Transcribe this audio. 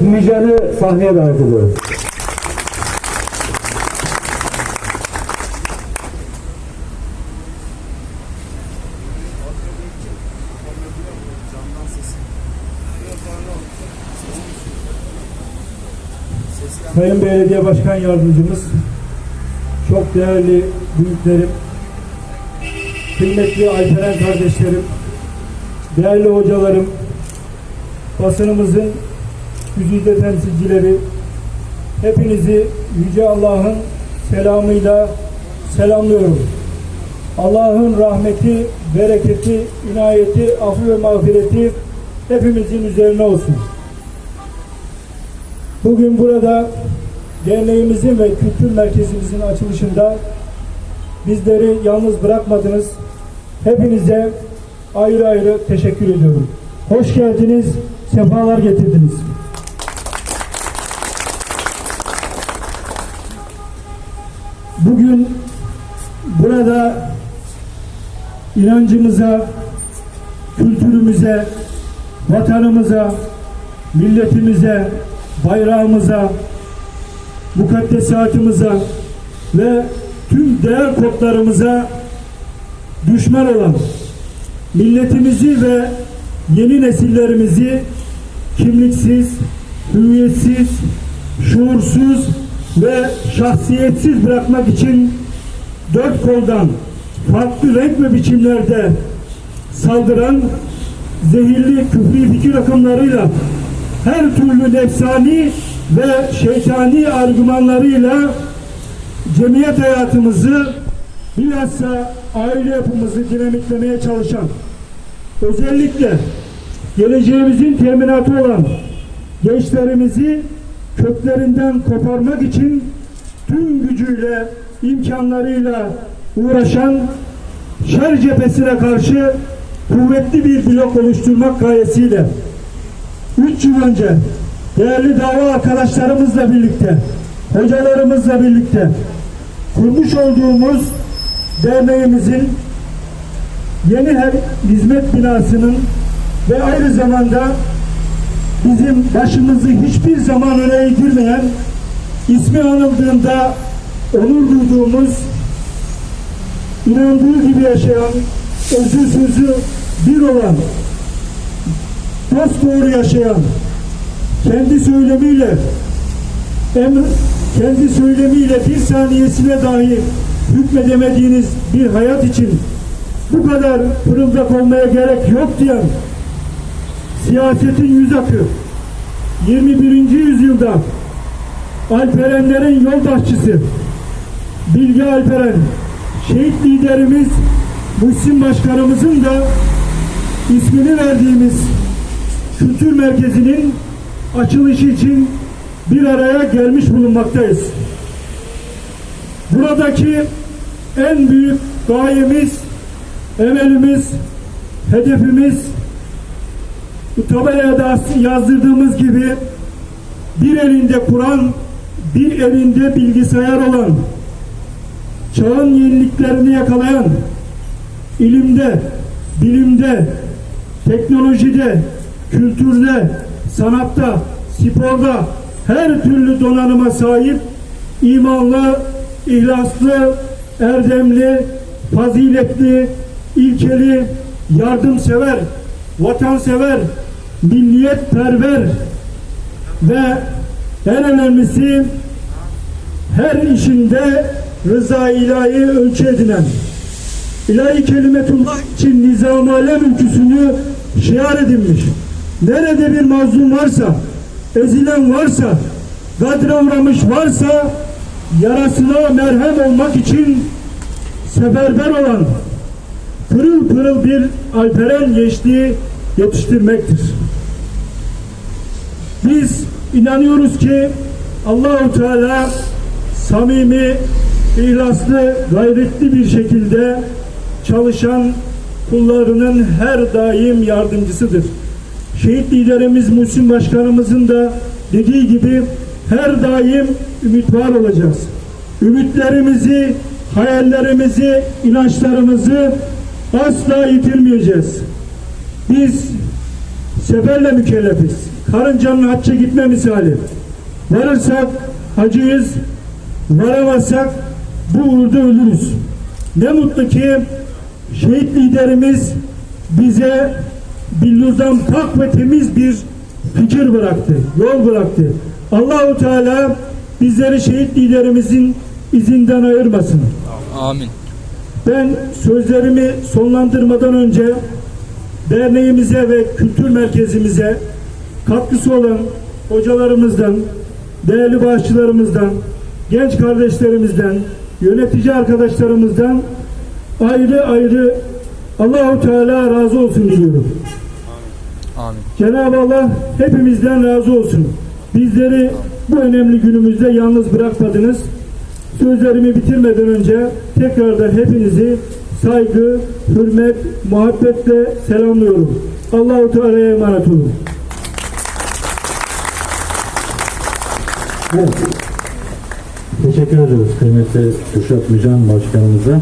Müjgan'ı sahneye davet ediyorum. Sayın Belediye Başkan Yardımcımız, çok değerli büyüklerim, kıymetli Alperen kardeşlerim, değerli hocalarım, basınımızın güzide temsilcileri, hepinizi Yüce Allah'ın selamıyla selamlıyorum. Allah'ın rahmeti, bereketi, inayeti, affı ve mağfireti hepimizin üzerine olsun. Bugün burada derneğimizin ve kültür merkezimizin açılışında bizleri yalnız bırakmadınız. Hepinize ayrı ayrı teşekkür ediyorum. Hoş geldiniz, sefalar getirdiniz. Bugün burada inancımıza, kültürümüze, vatanımıza, milletimize, bayrağımıza, mukaddesatımıza ve tüm değer kodlarımıza düşman olan milletimizi ve yeni nesillerimizi kimliksiz, hüviyetsiz, şuursuz ve şahsiyetsiz bırakmak için dört koldan farklı renk ve biçimlerde saldıran zehirli küfri fikir akımlarıyla her türlü nefsani ve şeytani argümanlarıyla cemiyet hayatımızı bilhassa aile yapımızı dinamitlemeye çalışan özellikle geleceğimizin teminatı olan gençlerimizi köklerinden koparmak için tüm gücüyle imkanlarıyla uğraşan şer cephesine karşı kuvvetli bir blok oluşturmak gayesiyle 3 yıl önce değerli dava arkadaşlarımızla birlikte, hocalarımızla birlikte kurmuş olduğumuz derneğimizin yeni hizmet binasının ve aynı zamanda bizim başımızı hiçbir zaman öne eğdirmeyen ismi anıldığında onur duyduğumuz inandığı gibi yaşayan özü sözü bir olan dost doğru yaşayan kendi söylemiyle emr, kendi söylemiyle bir saniyesine dahi hükmedemediğiniz bir hayat için bu kadar fırıldak olmaya gerek yok diyen siyasetin yüz akı 21. yüzyılda Alperenlerin yoldaşçısı Bilge Alperen şehit liderimiz Muhsin Başkanımızın da ismini verdiğimiz kültür merkezinin açılışı için bir araya gelmiş bulunmaktayız. Buradaki en büyük gayemiz, emelimiz, hedefimiz tabelaya da yazdırdığımız gibi bir elinde Kur'an, bir elinde bilgisayar olan, çağın yeniliklerini yakalayan, ilimde, bilimde, teknolojide, kültürde, sanatta, sporda her türlü donanıma sahip imanlı, ihlaslı, erdemli, faziletli, ilkeli, yardımsever, vatansever, milliyetperver ve en önemlisi her işinde rıza ilahi ölçü edinen ilahi kelimetullah için nizam alem ülküsünü şiar edinmiş. Nerede bir mazlum varsa, ezilen varsa, gadre uğramış varsa yarasına merhem olmak için seferber olan pırıl pırıl bir alperen gençliği yetiştirmektir. Biz inanıyoruz ki Allahu Teala samimi, ihlaslı, gayretli bir şekilde çalışan kullarının her daim yardımcısıdır. Şehit liderimiz Muhsin Başkanımızın da dediği gibi her daim ümit var olacağız. Ümitlerimizi, hayallerimizi, inançlarımızı asla yitirmeyeceğiz. Biz seferle mükellefiz. Karıncanın hacca gitme misali. Varırsak hacıyız, varamazsak bu uğurda ölürüz. Ne mutlu ki şehit liderimiz bize billurdan pak ve temiz bir fikir bıraktı, yol bıraktı. Allahu Teala bizleri şehit liderimizin izinden ayırmasın. Amin. Ben sözlerimi sonlandırmadan önce derneğimize ve kültür merkezimize katkısı olan hocalarımızdan, değerli bağışçılarımızdan, genç kardeşlerimizden, yönetici arkadaşlarımızdan ayrı ayrı Allahu Teala razı olsun diliyorum. Amin. Cenab-ı Allah hepimizden razı olsun. Bizleri bu önemli günümüzde yalnız bırakmadınız. Sözlerimi bitirmeden önce tekrardan hepinizi saygı, hürmet, muhabbetle selamlıyorum. Allahu Teala'ya emanet olun. Evet. Teşekkür ediyoruz kıymetli Kürşat Mücan Başkanımıza.